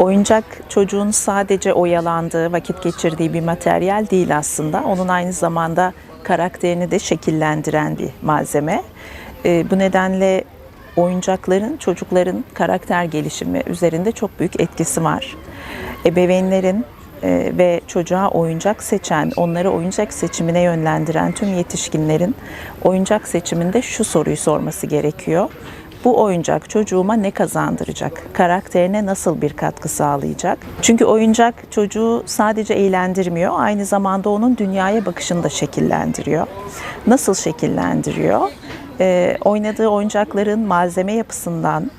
Oyuncak çocuğun sadece oyalandığı, vakit geçirdiği bir materyal değil aslında. Onun aynı zamanda karakterini de şekillendiren bir malzeme. Ee, bu nedenle oyuncakların çocukların karakter gelişimi üzerinde çok büyük etkisi var. Ebeveynlerin e, ve çocuğa oyuncak seçen, onları oyuncak seçimine yönlendiren tüm yetişkinlerin oyuncak seçiminde şu soruyu sorması gerekiyor. Bu oyuncak çocuğuma ne kazandıracak? Karakterine nasıl bir katkı sağlayacak? Çünkü oyuncak çocuğu sadece eğlendirmiyor, aynı zamanda onun dünyaya bakışını da şekillendiriyor. Nasıl şekillendiriyor? Ee, oynadığı oyuncakların malzeme yapısından,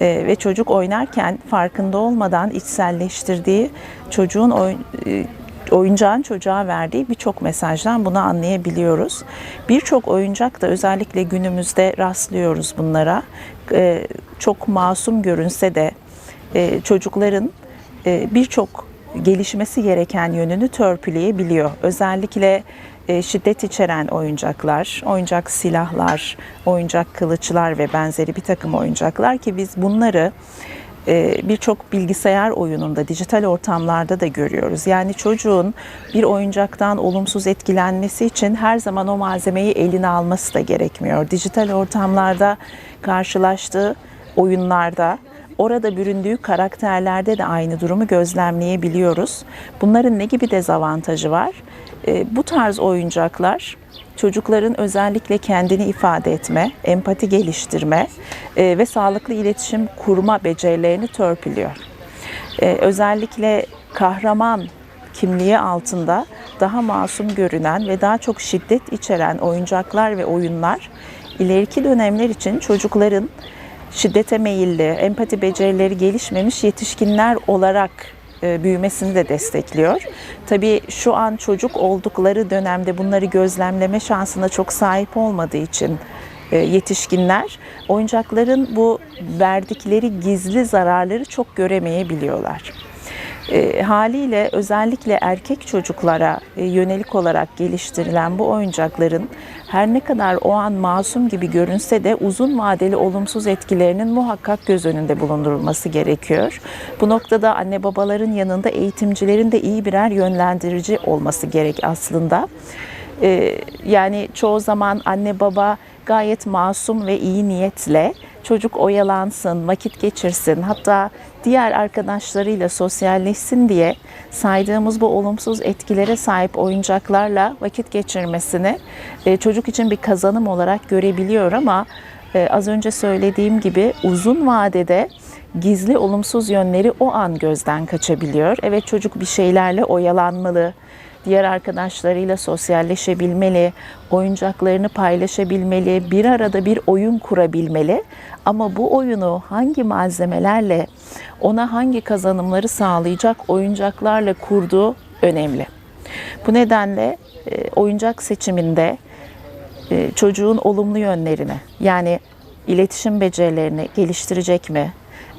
e, ve çocuk oynarken farkında olmadan içselleştirdiği çocuğun oy- e, oyuncağın çocuğa verdiği birçok mesajdan bunu anlayabiliyoruz. Birçok oyuncak da özellikle günümüzde rastlıyoruz bunlara. E, çok masum görünse de e, çocukların e, birçok gelişmesi gereken yönünü törpüleyebiliyor. Özellikle e, şiddet içeren oyuncaklar, oyuncak silahlar, oyuncak kılıçlar ve benzeri bir takım oyuncaklar ki biz bunları birçok bilgisayar oyununda, dijital ortamlarda da görüyoruz. Yani çocuğun bir oyuncaktan olumsuz etkilenmesi için her zaman o malzemeyi eline alması da gerekmiyor. Dijital ortamlarda karşılaştığı oyunlarda orada büründüğü karakterlerde de aynı durumu gözlemleyebiliyoruz. Bunların ne gibi dezavantajı var? E, bu tarz oyuncaklar çocukların özellikle kendini ifade etme, empati geliştirme e, ve sağlıklı iletişim kurma becerilerini törpülüyor. E, özellikle kahraman kimliği altında daha masum görünen ve daha çok şiddet içeren oyuncaklar ve oyunlar ileriki dönemler için çocukların şiddete meyilli, empati becerileri gelişmemiş yetişkinler olarak büyümesini de destekliyor. Tabii şu an çocuk oldukları dönemde bunları gözlemleme şansına çok sahip olmadığı için e, yetişkinler oyuncakların bu verdikleri gizli zararları çok göremeyebiliyorlar. E, haliyle özellikle erkek çocuklara e, yönelik olarak geliştirilen bu oyuncakların her ne kadar o an masum gibi görünse de uzun vadeli olumsuz etkilerinin muhakkak göz önünde bulundurulması gerekiyor. Bu noktada anne babaların yanında eğitimcilerin de iyi birer yönlendirici olması gerek aslında. E, yani çoğu zaman anne baba gayet masum ve iyi niyetle çocuk oyalansın, vakit geçirsin, hatta diğer arkadaşlarıyla sosyalleşsin diye saydığımız bu olumsuz etkilere sahip oyuncaklarla vakit geçirmesini e, çocuk için bir kazanım olarak görebiliyor ama e, az önce söylediğim gibi uzun vadede gizli olumsuz yönleri o an gözden kaçabiliyor. Evet çocuk bir şeylerle oyalanmalı, diğer arkadaşlarıyla sosyalleşebilmeli, oyuncaklarını paylaşabilmeli, bir arada bir oyun kurabilmeli. Ama bu oyunu hangi malzemelerle, ona hangi kazanımları sağlayacak oyuncaklarla kurduğu önemli. Bu nedenle e, oyuncak seçiminde e, çocuğun olumlu yönlerini yani iletişim becerilerini geliştirecek mi?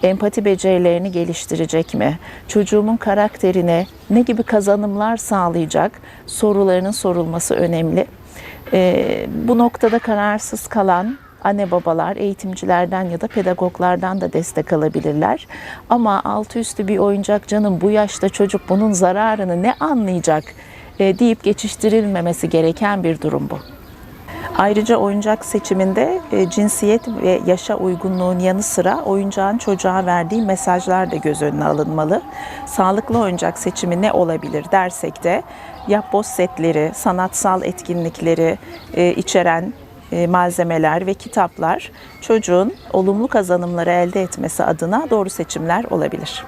Empati becerilerini geliştirecek mi? Çocuğumun karakterine ne gibi kazanımlar sağlayacak? Sorularının sorulması önemli. E, bu noktada kararsız kalan anne babalar eğitimcilerden ya da pedagoglardan da destek alabilirler. Ama altı üstü bir oyuncak canım bu yaşta çocuk bunun zararını ne anlayacak e, deyip geçiştirilmemesi gereken bir durum bu. Ayrıca oyuncak seçiminde e, cinsiyet ve yaşa uygunluğun yanı sıra oyuncağın çocuğa verdiği mesajlar da göz önüne alınmalı. Sağlıklı oyuncak seçimi ne olabilir dersek de yapboz setleri, sanatsal etkinlikleri e, içeren e, malzemeler ve kitaplar çocuğun olumlu kazanımları elde etmesi adına doğru seçimler olabilir.